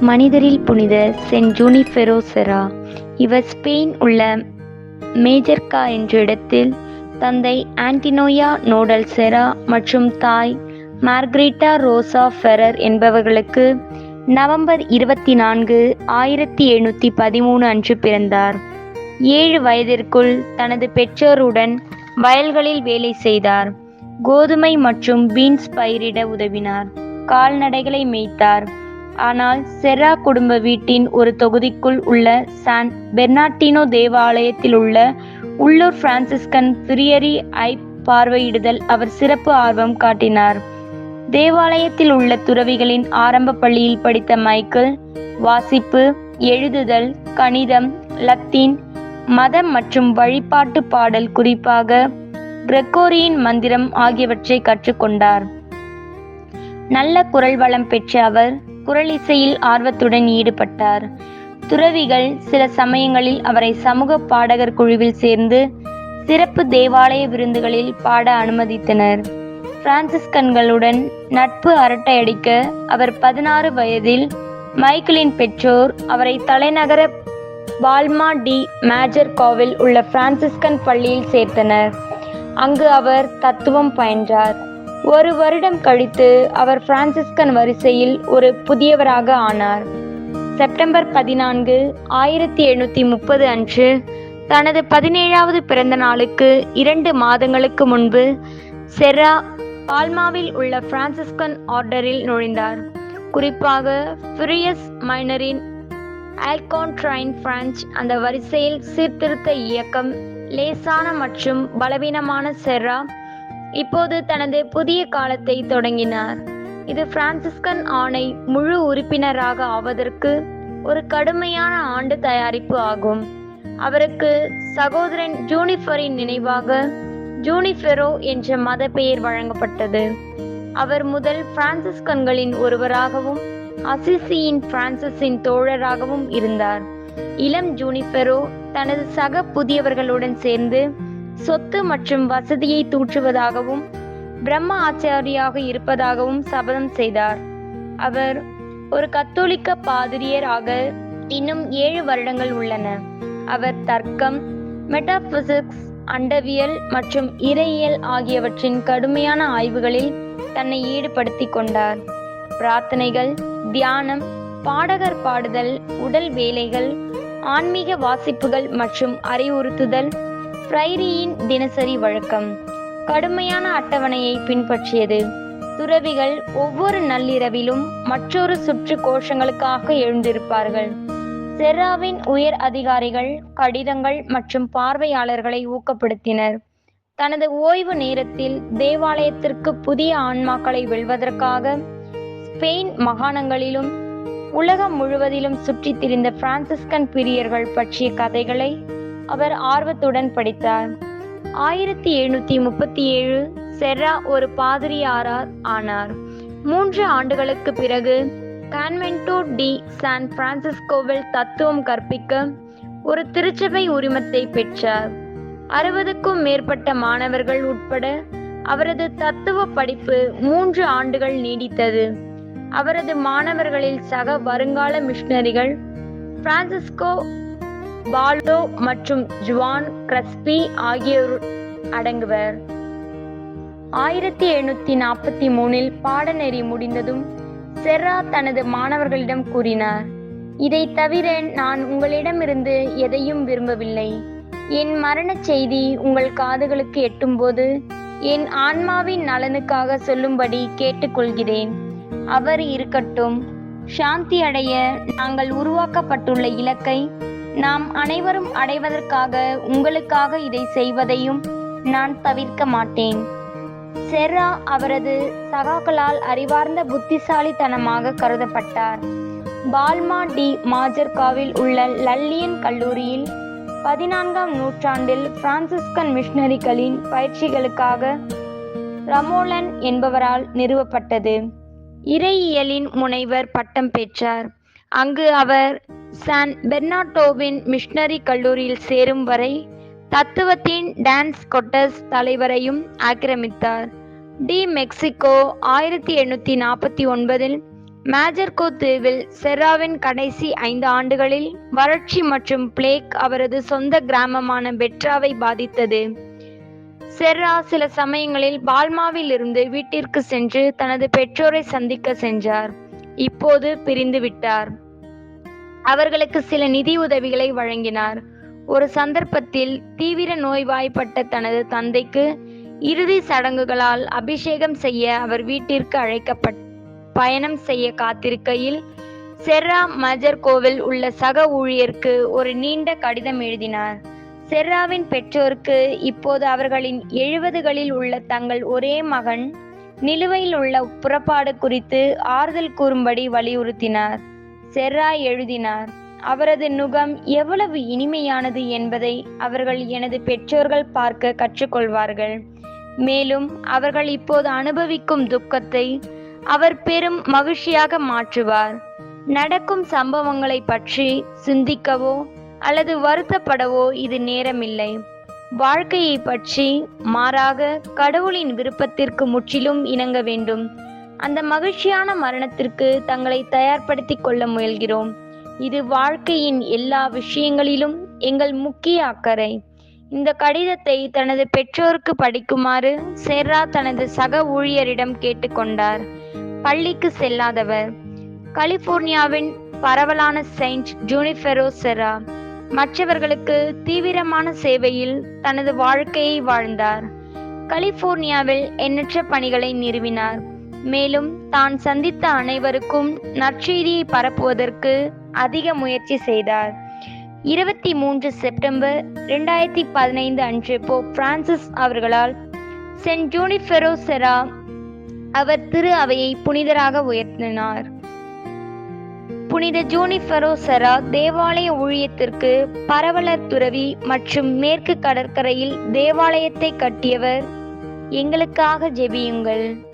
மனிதரில் புனித சென்ட் ஜூனிஃபெரோ செரா. இவர் ஸ்பெயின் உள்ள மேஜர்கா என்ற இடத்தில் தந்தை ஆன்டினோயா நோடல் செரா மற்றும் தாய் மார்க்ரீட்டா ரோசா ஃபெரர் என்பவர்களுக்கு நவம்பர் இருபத்தி நான்கு ஆயிரத்தி எழுநூற்றி பதிமூணு அன்று பிறந்தார். ஏழு வயதிற்குள் தனது பெற்றோருடன் வயல்களில் வேலை செய்தார். கோதுமை மற்றும் பீன்ஸ் பயிரிட உதவினார். கால்நடைகளை மேய்த்தார். ஆனால் செரா குடும்ப வீட்டின் ஒரு தொகுதிக்குள் உள்ள சான் பெர்னாட்டினோ தேவாலயத்தில் உள்ள உள்ளூர் பிரான்சிஸ்கன் பிரியரி ஐ பார்வையிடுதல் அவர் சிறப்பு ஆர்வம் காட்டினார். தேவாலயத்தில் உள்ள துறவிகளின் ஆரம்ப பள்ளியில் படித்த மைக்கேல் வாசிப்பு எழுதுதல் கணிதம் லத்தீன் மதம் மற்றும் வழிபாட்டு பாடல் குறிப்பாக கிரெகோரியின் மந்திரம் ஆகியவற்றை கற்றுக்கொண்டார். நல்ல குரல் வளம் பெற்ற அவர் குரல் இசையில் ஆர்வத்துடன் ஈடுபட்டார். துறவிகள் சில சமயங்களில் அவரை சமூக பாடகர் குழுவில் சேர்ந்து சிறப்பு தேவாலய விருந்துகளில் பாட அனுமதித்தனர். பிரான்சிஸ்கன்களுடன் நட்பு அரட்டையடிக்க அவர் பதினாறு வயதில் மைக்கேலின் பெற்றோர் அவரை தலைநகர பால்மா டி மேஜர் கோவில் உள்ள பிரான்சிஸ்கன் பள்ளியில் சேர்த்தனர். அங்கு அவர் தத்துவம் பயின்றார். ஒரு வருடம் கழித்து அவர் பிரான்சிஸ்கன் வரிசையில் ஒரு புதியவராக ஆனார். செப்டம்பர் பதினான்கு ஆயிரத்தி எழுநூற்றி முப்பது அன்று தனது பதினேழாவது பிறந்த நாளுக்கு இரண்டு மாதங்களுக்கு முன்பு செர்ரா பால்மாவில் உள்ள பிரான்சிஸ்கன் ஆர்டரில் நுழைந்தார். குறிப்பாக ஃபிரியஸ் மைனரின் ஆல்கான்ட்ரைன் பிரான்ச் அந்த வரிசையில் சீர்திருத்த இயக்கம் லேசான மற்றும் பலவீனமான செர்ரா இப்போது தனது புதிய காலத்தை தொடங்கினார். இது பிரான்சிஸ்கன் ஆணை முழு உறுப்பினராக ஆவதற்கு ஒரு கடுமையான ஆண்டு தயாரிப்பு ஆகும். அவருக்கு சகோதரன் ஜூனிஃபரின் நினைவாக ஜூனிஃபெரோ என்ற மத பெயர் வழங்கப்பட்டது. அவர் முதல் பிரான்சிஸ்கன்களின் ஒருவராகவும் அசிசியின் பிரான்சிஸின் தோழராகவும் இருந்தார். இளம் ஜூனிஃபெரோ தனது சக புதியவர்களுடன் சேர்ந்து சொத்து மற்றும் வசதியை தூற்றுவதாகவும் பிரம்ம ஆச்சாரியாக இருப்பதாகவும் சபதம் செய்தார். அவர் ஒரு கத்தோலிக்க பாதிரியராக இன்னும் ஏழு வருடங்கள் உள்ளன. அவர் தர்க்கம் மெட்டாபிசிக்ஸ் அண்டவியல் மற்றும் இறையியல் ஆகியவற்றின் கடுமையான ஆய்வுகளில் தன்னை ஈடுபடுத்தி கொண்டார். பிரார்த்தனைகள் தியானம் பாடகர் பாடுதல் உடல் வேலைகள் ஆன்மீக வாசிப்புகள் மற்றும் அறிவுறுத்துதல் ஃப்ரைரியின் தினசரி வழக்கம். கடுமையான அட்டவணையை பின்பற்றியது. துறவிகள் ஒவ்வொரு நள்ளிரவிலும் மற்றொரு சுற்று கோஷங்களுக்காக எழுந்திருப்பார்கள். செர்ராவின் உயர் அதிகாரிகள் கடிதங்கள் மற்றும் பார்வையாளர்களை ஊக்கப்படுத்தினர். தனது ஓய்வு நேரத்தில் தேவாலயத்திற்கு புதிய ஆன்மாக்களை வெல்வதற்காக ஸ்பெயின் மாகாணங்களிலும் உலகம் முழுவதிலும் சுற்றித் திரிந்த பிரான்சிஸ்கன் பிரியர்கள் பற்றிய கதைகளை அவர் ஆர்வத்துடன் படித்தார். ஆயிரத்தி எழுநூத்தி முப்பத்தி ஏழு செர்ரா ஒரு பாதிரியாரார் ஆனார். மூன்று ஆண்டுகளுக்கு பிறகு கான்வென்டோ டி சான் பிரான்சிஸ்கோவில் தத்துவம் கற்பிக்க ஒரு திருச்சபை உரிமத்தை பெற்றார். அறுபதுக்கும் மேற்பட்ட மாணவர்கள் உட்பட அவரது தத்துவ படிப்பு மூன்று ஆண்டுகள் நீடித்தது. அவரது மாணவர்களில் சக வருங்கால மிஷனரிகள் பிரான்சிஸ்கோ பாலோ மற்றும் ஜுவான் கிரஸ்பி ஆகியோர் அடங்குவர். ஆயிரத்தி எழுநூத்தி நாற்பத்தி மூணில் பாடநெறி முடிந்ததும் செர்ரா தனது மாணவர்களிடம் கூறினார் இதை தவிர நான் உங்களிடமிருந்து எதையும் விரும்பவில்லை. என் மரணச் செய்தி உங்கள் காதுகளுக்கு எட்டும்போது என் ஆன்மாவின் நலனுக்காக சொல்லும்படி கேட்டுக்கொள்கிறேன் அவர் இருக்கட்டும். சாந்தி அடைய நாங்கள் உருவாக்கப்பட்டுள்ள இலக்கை நாம் அனைவரும் அடைவதற்காக உங்களுக்காக இதை செய்வதையும் நான் தவிர்க்க மாட்டேன். செர்ரா அவரது சகாக்களால் அறிவார்ந்த புத்திசாலித்தனமாக கருதப்பட்டார். பால்மா டி மாஜர்காவில் உள்ள லல்லியன் கல்லூரியில் பதினான்காம் நூற்றாண்டில் பிரான்சிஸ்கன் மிஷனரிகளின் பயிற்சிகளுக்காக ரமோலன் என்பவரால் நிறுவப்பட்டது. இறையியலின் முனைவர் பட்டம் பெற்றார். அங்கு அவர் சான் பெர்னாட்டோவின் மிஷனரி கல்லூரியில் சேரும் வரை தத்துவத்தின் டான்ஸ் கொட்டஸ் தலைவரையும் ஆக்கிரமித்தார். டி மெக்சிகோ ஆயிரத்தி எண்ணூற்றி நாற்பத்தி ஒன்பதில் மேஜர்கோ தீவில் செர்ராவின் கடைசி ஐந்து ஆண்டுகளில் வறட்சி மற்றும் பிளேக் அவரது சொந்த கிராமமான பெட்ராவை பாதித்தது. செர்ரா சில சமயங்களில் பால்மாவில் இருந்து வீட்டிற்கு சென்று தனது பெற்றோரை சந்திக்க சென்றார். இப்போது பிரிந்து விட்டார். அவர்களுக்கு சில நிதி உதவிகளை வழங்கினார். ஒரு சந்தர்ப்பத்தில் தீவிர நோய்வாய்ப்பட்ட தனது தந்தைக்கு இறுதி சடங்குகளால் அபிஷேகம் செய்ய அவர் வீட்டிற்கு அழைக்கப்பட் பயணம் செய்ய காத்திருக்கையில் செர்ரா மஜர் கோவில் உள்ள சக ஊழியருக்கு ஒரு நீண்ட கடிதம் எழுதினார். செர்ராவின் பெற்றோருக்கு இப்போது அவர்களின் எழுபதுகளில் உள்ள தங்கள் ஒரே மகன் நிலுவையில் உள்ள புறப்பாடு குறித்து ஆறுதல் கூறும்படி வலியுறுத்தினார். செர்ரா எழுதினார். அவரது நுகம் எவ்வளவு இனிமையானது என்பதை அவர்கள் எனது பெற்றோர்கள் பார்க்க கற்றுக்கொள்வார்கள். மேலும் அவர்கள் இப்போது அனுபவிக்கும் துக்கத்தை அவர் பெரும் மகிழ்ச்சியாக மாற்றுவார். நடக்கும் சம்பவங்களை பற்றி சிந்திக்கவோ அல்லது வருத்தப்படவோ இது நேரமில்லை. வாழ்க்கையை பற்றி மாறாக கடவுளின் விருப்பத்திற்கு முற்றிலும் இணங்க வேண்டும். அந்த மகிழ்ச்சியான மரணத்திற்கு தங்களை தயார்படுத்தி கொள்ள முயல்கிறோம். இது வாழ்க்கையின் எல்லா விஷயங்களிலும் எங்கள் முக்கிய அக்கறை. இந்த கடிதத்தை தனது பெற்றோருக்கு படிக்குமாறு செர்ரா தனது சக ஊழியரிடம் கேட்டுக்கொண்டார் பள்ளிக்கு செல்லாதவர். கலிபோர்னியாவின் பரவலான செயின்ட் ஜூனிஃபெரோ செரா மற்றவர்களுக்கு தீவிரமான சேவையில் தனது வாழ்க்கையை வாழ்ந்தார். கலிபோர்னியாவில் எண்ணற்ற பணிகளை நிறுவினார். மேலும் தான் சந்தித்த அனைவருக்கும் நற்செய்தியை பரப்புவதற்கு அதிக முயற்சி செய்தார். இருபத்தி மூன்று செப்டம்பர் ரெண்டாயிரத்தி பதினைந்து அன்று போ பிரான்சிஸ் அவர்களால் சென்ட் ஜூனிஃபெரோ செரா அவர் திரு அவையை புனிதராக உயர்த்தினார். புனித ஜூனிஃபெரோ செரா தேவாலய ஊழியத்திற்கு பரவலர் துறவி மற்றும் மேற்கு கடற்கரையில் தேவாலயத்தை கட்டியவர். எங்களுக்காக ஜெபியுங்கள்.